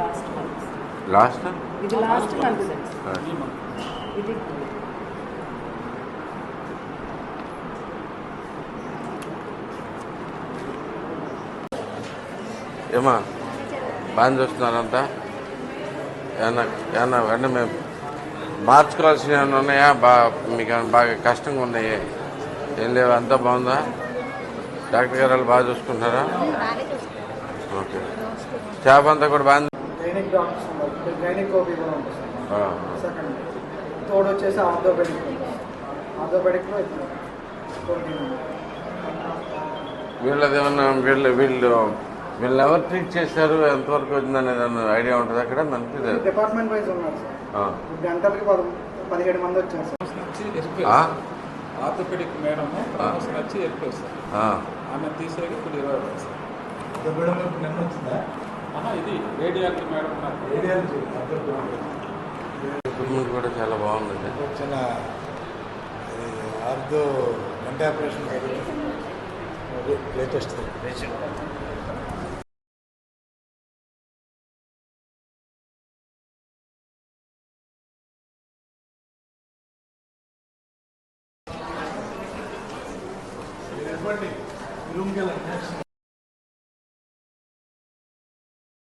Last month last ఇది last month sir ఇది ఏమా? బాగా చూస్తున్నారంతా? ఏమన్నా ఏమన్నా వెంటనే మేము మార్చుకోవాల్సినవి ఏమైనా ఉన్నాయా? బా మీకు ఏమైనా బాగా కష్టంగా ఉన్నాయి? ఏం లేవు అంతా బాగుందా? డాక్టర్ గారు వాళ్ళు బాగా చూసుకుంటున్నారా. ఓకే. స్టాఫ్ అంతా కూడా బాగా గైనిక్ డాక్టర్స్ ఉన్నారు ఓపీ కూడా ఉంటుంది సెకండ్ తోడు వచ్చేసి ఆర్థోపెడిక్ ఆర్థోపెడిక్లో వీళ్ళది ఏమన్నా వీళ్ళు వీళ్ళు వీళ్ళు ఎవరు ట్రీట్ చేశారు? ఎంతవరకు వచ్చిందనేది ఏమన్నా ఐడియా ఉంటుంది? అక్కడ మనకి డిపార్ట్మెంట్ వైజ్ ఉన్నారు సార్. గంటలకి పద పదిహేడు మంది వచ్చారు సార్. ఆర్థోపెడిక్ మేడం వచ్చి ఎరిపోయి సార్. ఆ. ఆమె తీసేది ఇప్పుడు ఇరవై సార్. రేడియాలజీ మేడం కూడా చాలా బాగుంది. వచ్చిన ఆర్థో గంట ఆపరేషన్ లేటెస్ట్ రూమ్కి వెళ్ళండి.